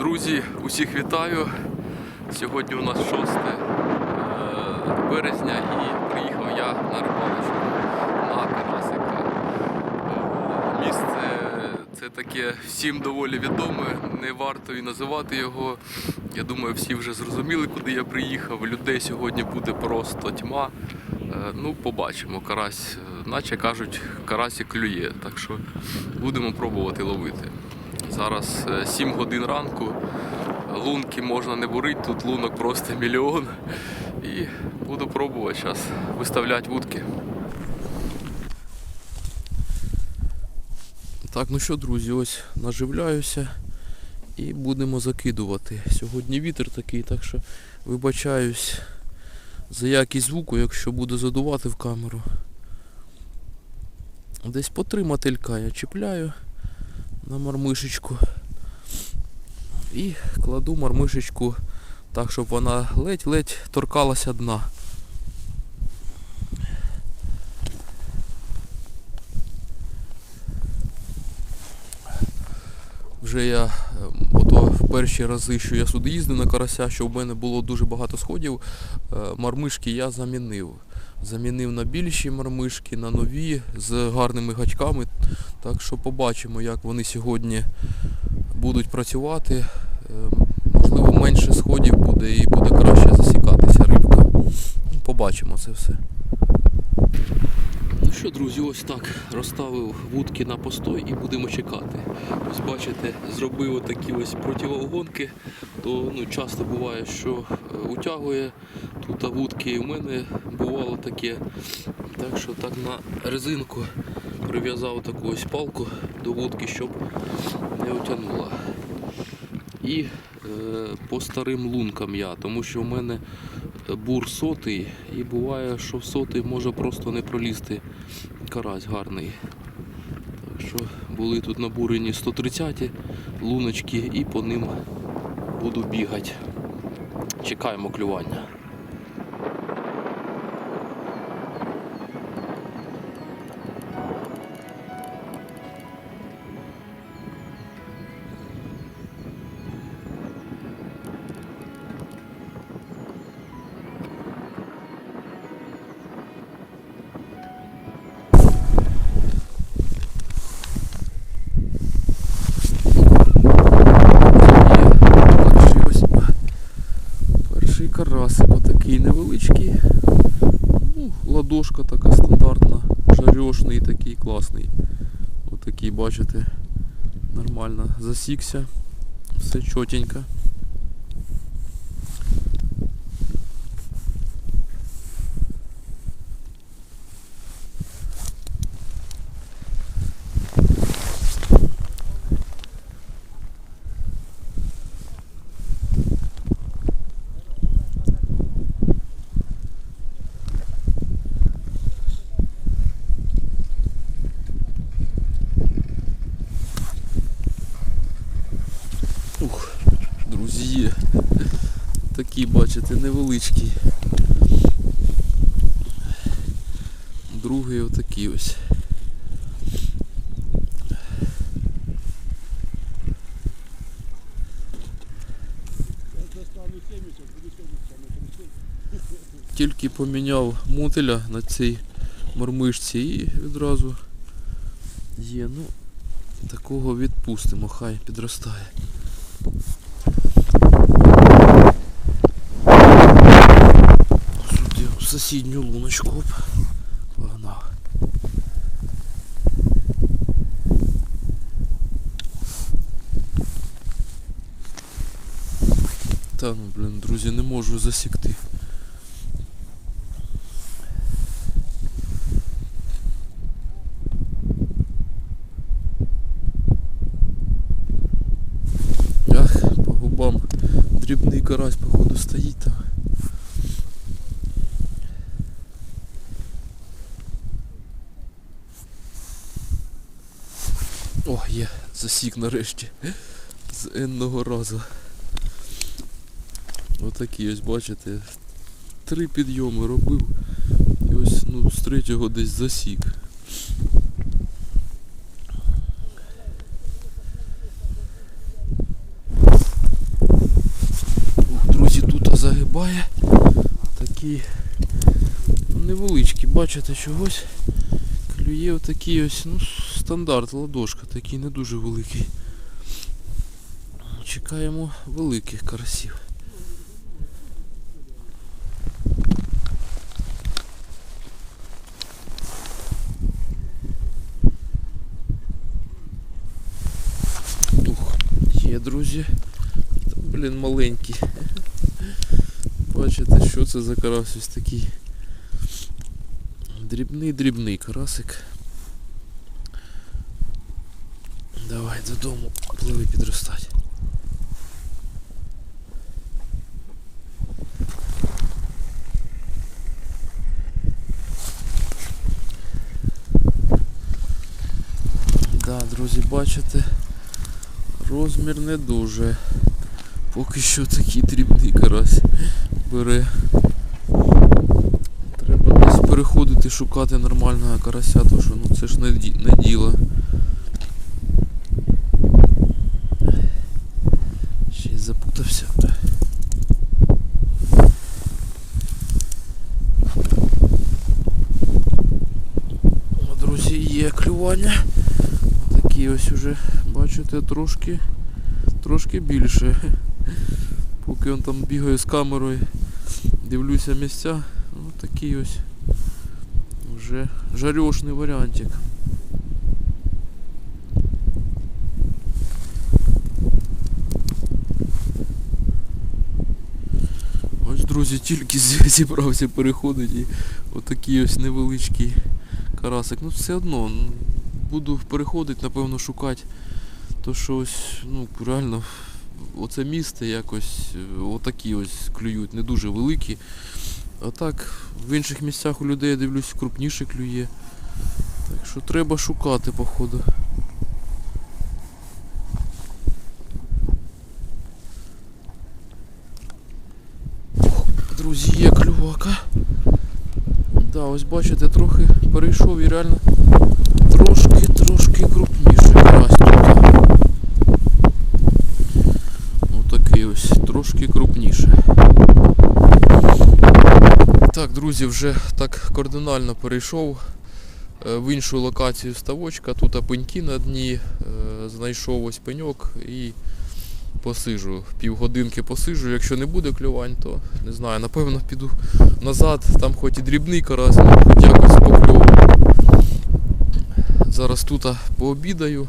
Друзі, усіх вітаю. Сьогодні у нас 6 е, березня і приїхав я на рибалочку на Карасика. Е, Місце це таке всім доволі відоме, не варто і називати його. Я думаю, всі вже зрозуміли, куди я приїхав. Людей сьогодні буде просто тьма. Е, Ну, побачимо. Карась, наче кажуть, карасі клює, так що будемо пробувати ловити. Зараз е, 7 годин ранку. Лунки можна не бурити, тут лунок просто мільйон. І буду пробувати зараз виставляти вудки. Так, ну що, друзі, ось наживляюся і будемо закидувати. Сьогодні вітер такий, так що вибачаюсь за якість звуку, якщо буду задувати в камеру. Десь по три мотилька я чіпляю на мармишечку. І кладу мармишечку так, щоб вона ледь-ледь торкалася дна. Вже я ем, ото в перші рази, що я сюди їздив на карася, що в мене було дуже багато сходів, е, мармишки я замінив. Замінив на більші мармишки, на нові з гарними гачками. Так що побачимо, як вони сьогодні будуть працювати. Е, Можливо, менше сходів буде і буде краще засікатися рибка. Побачимо це все. Що, друзі, ось так розставив вудки на постой і будемо чекати. Ось бачите, зробив отакі ось противогонки, то ну, часто буває, що е, утягує тут вудки. І в мене бувало таке. Так що так на резинку прив'язав таку ось палку до вудки, щоб не утягнула. І е, по старим лункам я, тому що в мене бур сотий, і буває, що в сотий може просто не пролізти карась гарний. Так що були тут набурені 130 луночки і по ним буду бігати. Чекаємо клювання. Ладошка така стандартна, жарьошний такий класний. Отакий, бачите, нормально засікся. Все чотенько. Ух, друзі, є. Такі, бачите, невеличкі. Другий отакий ось. Тільки поміняв мотеля на цій мармишці і відразу є. Ну, такого відпустимо, хай підростає. Сюди в сусідню луночку. Погнав. Та ну блін, друзі, не можу засікти. Ах, по губам дрібний карась, походу, стоїть там. О, є, засік нарешті. З інного разу. Отакі ось, бачите. Три підйоми робив. І ось ну, з третього десь засік. Друзі, тут загибає. Такі невеличкі, бачите, чогось. Клює отакі ось, ну стандарт, ладошка, такий не дуже великий. Чекаємо великих карасів. Ух, є, друзі. Та, блін, маленький. Бачите, що це за карась ось такий. Дрібний дрібний карасик. Давай додому, пливи підростати. Да, друзі, бачите, розмір не дуже. Поки що такий дрібний карась бере. Треба десь переходити, шукати нормального карася, тому що ну це ж не діло. Ще й запутався. О, друзі, є клювання. Уже, бачите, трошки, трошки більше. Поки он там бігає з камерою, дивлюся місця, ну такий ось вже жарьошний варіантик. Ось, друзі, тільки зібрався переходити і отакий ось невеличкий карасик. Ну все одно м, буду переходити, напевно, шукати. То що ось, ну, реально, оце місце якось е, отакі ось клюють, не дуже великі. А так, в інших місцях у людей я дивлюсь крупніше клює. Так що треба шукати, походу. Друзі, є клювака. Да, ось бачите, трохи перейшов і реально трошки крупніше карась тут. Отакий ось, трошки крупніше. Так, друзі, вже так кардинально перейшов е, в іншу локацію ставочка. Тут пеньки на дні, е, знайшов ось пеньок і посижу. Півгодинки посижу. Якщо не буде клювань, то не знаю, напевно піду назад. Там хоч і дрібний карась, хоч якось. Зараз тут пообідаю.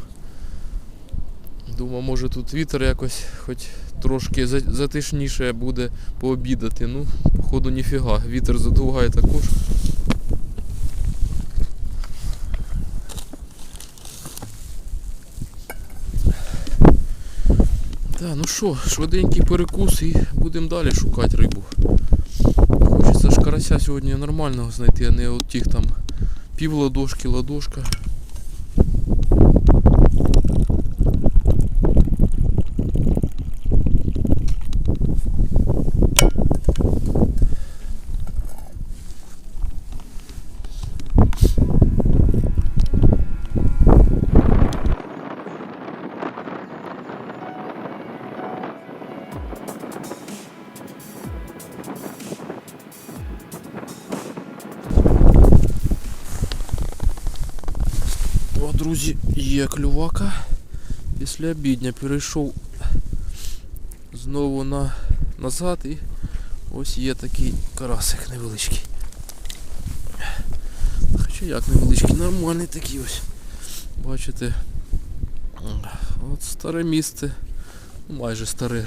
Думаю, може тут вітер якось хоч трошки затишніше буде пообідати. Ну, походу ніфіга, вітер задуває також. Так, ну що, швиденький перекус і будемо далі шукати рибу. Хочеться ж карася сьогодні нормального знайти, а не от тих там пів ладошки, ладошка. Є клювака. Після обідня перейшов знову на назад і ось є такий карасик невеличкий. Хоча як невеличкий, нормальний такий ось. Бачите. От старе місце, майже старе,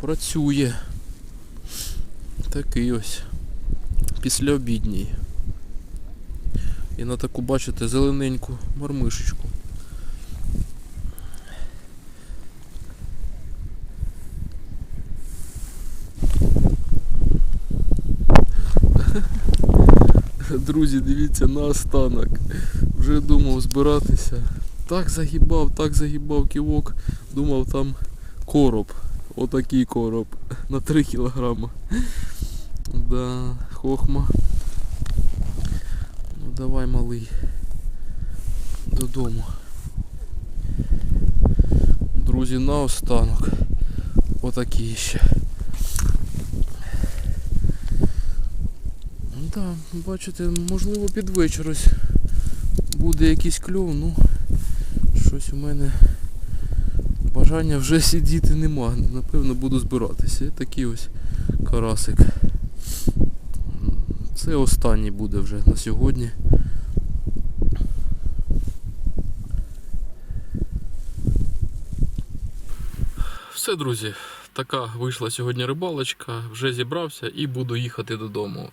працює. Такий ось. Після обідній. І на таку, бачите, зелененьку мармишечку. Друзі, дивіться на останок. Вже думав збиратися. Так загибав, так загибав ківок. Думав там короб. Отакий короб. На 3 кілограма. Да, хохма. Давай, малий. Додому. Друзі, наостанок. Отакі ще. Так, бачите, можливо під вечір ось буде якийсь кльов, ну щось у мене бажання вже сидіти нема. Напевно буду збиратися. Такий ось карасик. Це останній буде вже на сьогодні. Все, друзі, така вийшла сьогодні рибалочка. Вже зібрався і буду їхати додому.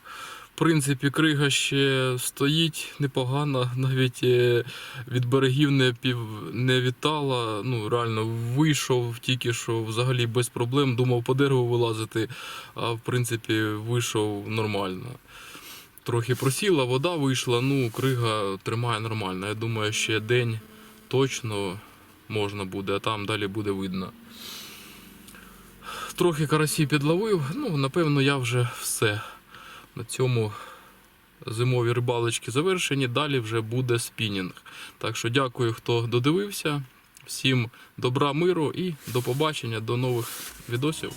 В принципі, крига ще стоїть непогано, навіть е, від берегів не пів не вітала. Ну реально вийшов тільки що взагалі без проблем. Думав по дереву вилазити, а в принципі вийшов нормально. Трохи просіла, вода вийшла, ну крига тримає нормально. Я думаю, ще день точно можна буде, а там далі буде видно. Трохи карасі підловив. Ну, напевно, я вже все. На цьому зимові рибалочки завершені. Далі вже буде спінінг. Так що дякую, хто додивився. Всім добра, миру і до побачення, до нових відосів.